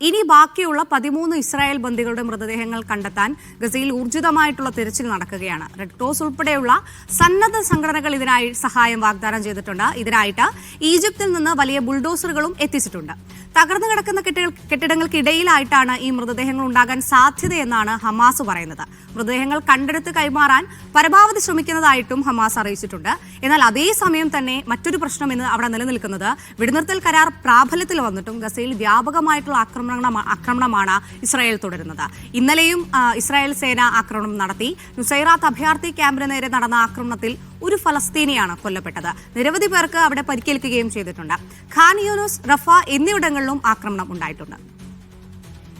ഇനി ബാക്കിയുള്ള പതിമൂന്ന് ഇസ്രായേൽ ബന്ദികളുടെ മൃതദേഹങ്ങൾ കണ്ടെത്താൻ ഗസയിൽ ഊർജിതമായിട്ടുള്ള തിരച്ചിൽ നടക്കുകയാണ്. റെഡ് ക്രോസ് ഉൾപ്പെടെയുള്ള സന്നദ്ധ സംഘടനകൾ ഇതിനായി സഹായം വാഗ്ദാനം ചെയ്തിട്ടുണ്ട്. ഇതിനായിട്ട് ഈജിപ്തിൽ നിന്ന് വലിയ ബുൾഡോസറുകളും എത്തിച്ചിട്ടുണ്ട്. തകർന്നു കിടക്കുന്ന കെട്ടിട- കെട്ടിടങ്ങൾക്കിടയിലായിട്ടാണ് ഈ മൃതദേഹങ്ങൾ ഉണ്ടാകാൻ സാധ്യതയെന്നാണ് ഹമാസ് പറയുന്നത്. മൃതദേഹങ്ങൾ കണ്ടെടുത്ത് കൈമാറാൻ പരമാവധി ശ്രമിക്കുന്നതായിട്ടും ഹമാസ് അറിയിച്ചിട്ടുണ്ട്. എന്നാൽ അതേസമയം തന്നെ മറ്റൊരു പ്രശ്നം ഇന്ന് അവിടെ നിലനിൽക്കുന്നത് വെടിനിർത്തൽ കരാർ പ്രാബല്യത്തിൽ വന്നിട്ടും ഗസയിൽ വ്യാപകമായിട്ടുള്ള ആക്രമണ ആക്രമണമാണ് ഇസ്രായേൽ തുടരുന്നത്. ഇന്നലെയും ഇസ്രായേൽ സേന ആക്രമണം നടത്തി. നുസൈറാത്ത് അഭയാർത്ഥി ക്യാമ്പിന് നേരെ നടന്ന ആക്രമണത്തിൽ ഒരു ഫലസ്തീനിയാണ് കൊല്ലപ്പെട്ടത്. നിരവധി പേർക്ക് അവിടെ പരിക്കേൽക്കുകയും ചെയ്തിട്ടുണ്ട്. ഖാൻ യൂനുസ് റഫ എന്നിവിടങ്ങളിലും ആക്രമണം ഉണ്ടായിട്ടുണ്ട്.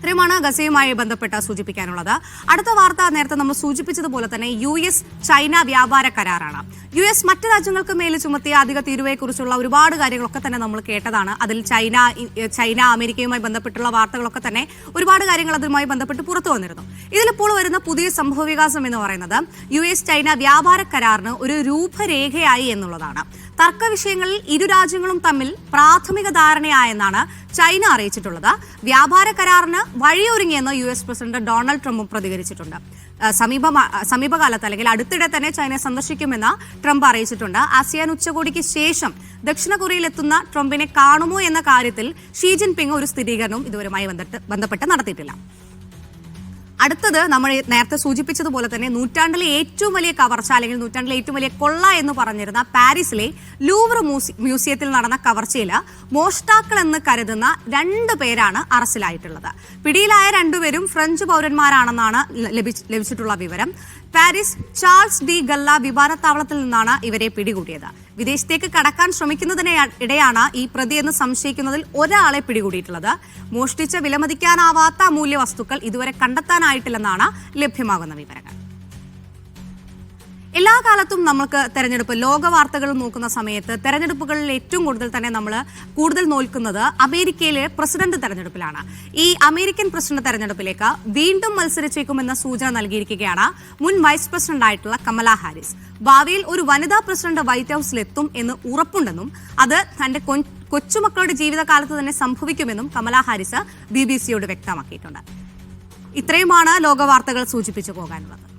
ഇത്രയുമാണ് ഗസയുമായി ബന്ധപ്പെട്ട് സൂചിപ്പിക്കാനുള്ളത്. അടുത്ത വാർത്ത നേരത്തെ നമ്മൾ സൂചിപ്പിച്ചതുപോലെ തന്നെ യു എസ് ചൈന വ്യാപാര കരാറാണ്. യു എസ് മറ്റ് രാജ്യങ്ങൾക്ക് മേൽ ചുമത്തിയ അധിക തീരുവയെക്കുറിച്ചുള്ള ഒരുപാട് കാര്യങ്ങളൊക്കെ തന്നെ നമ്മൾ കേട്ടതാണ്. അതിൽ ചൈന ചൈന അമേരിക്കയുമായി ബന്ധപ്പെട്ടുള്ള വാർത്തകളൊക്കെ തന്നെ ഒരുപാട് കാര്യങ്ങൾ അതുമായി ബന്ധപ്പെട്ട് പുറത്തു വന്നിരുന്നു. ഇതിലിപ്പോൾ വരുന്ന പുതിയ സംഭവവികാസം എന്ന് പറയുന്നത് യു എസ് ചൈന വ്യാപാര കരാറിന് ഒരു രൂപരേഖയായി എന്നുള്ളതാണ്. തർക്ക വിഷയങ്ങളിൽ ഇരു രാജ്യങ്ങളും തമ്മിൽ പ്രാഥമിക ധാരണയായെന്നാണ് ചൈന അറിയിച്ചിട്ടുള്ളത്. വ്യാപാര കരാറിന് വഴിയൊരുങ്ങിയെന്ന് യു എസ് പ്രസിഡന്റ് ഡൊണാൾഡ് ട്രംപും പ്രതികരിച്ചിട്ടുണ്ട്. സമീപ സമീപകാലത്ത് അല്ലെങ്കിൽ അടുത്തിടെ തന്നെ ചൈന സന്ദർശിക്കുമെന്ന് ട്രംപ് അറിയിച്ചിട്ടുണ്ട്. ആസിയാൻ ഉച്ചകോടിക്ക് ശേഷം ദക്ഷിണ കൊറിയയിലെത്തുന്ന ട്രംപിനെ കാണുമോ എന്ന കാര്യത്തിൽ ഷീ ജിൻപിങ് ഒരു സ്ഥിരീകരണവും ഇതുവരുമായി ബന്ധപ്പെട്ട് ബന്ധപ്പെട്ട് നടത്തിയിട്ടില്ല. അടുത്തത് നമ്മൾ നേരത്തെ സൂചിപ്പിച്ചതുപോലെ തന്നെ നൂറ്റാണ്ടിലെ ഏറ്റവും വലിയ കവർച്ച അല്ലെങ്കിൽ നൂറ്റാണ്ടിലെ ഏറ്റവും വലിയ കൊള്ള എന്ന് പറഞ്ഞിരുന്ന പാരീസിലെ ലൂവർ മ്യൂസിയത്തിൽ നടന്ന കവർച്ചയിൽ മോഷ്ടാക്കൾ എന്ന് കരുതുന്ന രണ്ട് പേരാണ് അറസ്റ്റിലായിട്ടുള്ളത്. പിടിയിലായ രണ്ടുപേരും ഫ്രഞ്ച് പൗരന്മാരാണെന്നാണ് ലഭിച്ചിട്ടുള്ള വിവരം. പാരീസ് ചാൾസ് ഡി ഗല്ല വിമാനത്താവളത്തിൽ നിന്നാണ് ഇവരെ പിടികൂടിയത്. വിദേശത്തേക്ക് കടക്കാൻ ശ്രമിക്കുന്നതിനെ ഇടെയാണ് ഈ പ്രതിയെന്ന് സംശയിക്കുന്നതിൽ ഒരാളെ പിടികൂടിയിട്ടുള്ളത്. മോഷ്ടിച്ച വിലമതിക്കാനാവാത്ത മൂല്യവസ്തുക്കൾ വസ്തുക്കൾ ഇതുവരെ കണ്ടെത്താനായിട്ടില്ലെന്നാണ് ലഭ്യമാകുന്ന വിവരങ്ങൾ. എല്ലാ കാലത്തും നമ്മൾക്ക് തെരഞ്ഞെടുപ്പ് ലോക വാർത്തകൾ നോക്കുന്ന സമയത്ത് തെരഞ്ഞെടുപ്പുകളിൽ ഏറ്റവും കൂടുതൽ തന്നെ നമ്മൾ കൂടുതൽ നോക്കുന്നത് അമേരിക്കയിലെ പ്രസിഡന്റ് തെരഞ്ഞെടുപ്പിലാണ്. ഈ അമേരിക്കൻ പ്രസിഡന്റ് തെരഞ്ഞെടുപ്പിലേക്ക് വീണ്ടും മത്സരിച്ചേക്കുമെന്ന സൂചന നൽകിയിരിക്കുകയാണ് മുൻ വൈസ് പ്രസിഡന്റ് ആയിട്ടുള്ള കമല ഹാരിസ്. ഭാവിയിൽ ഒരു വനിതാ പ്രസിഡന്റ് വൈറ്റ് ഹൌസിലെത്തും എന്ന് ഉറപ്പുണ്ടെന്നും അത് തന്റെ കൊച്ചുമക്കളുടെ ജീവിതകാലത്ത് തന്നെ സംഭവിക്കുമെന്നും കമലാ ഹാരിസ് ബി ബി സിയോട് വ്യക്തമാക്കിയിട്ടുണ്ട്. ഇത്രയുമാണ് ലോകവാർത്തകൾ സൂചിപ്പിച്ചു പോകാനുള്ളത്.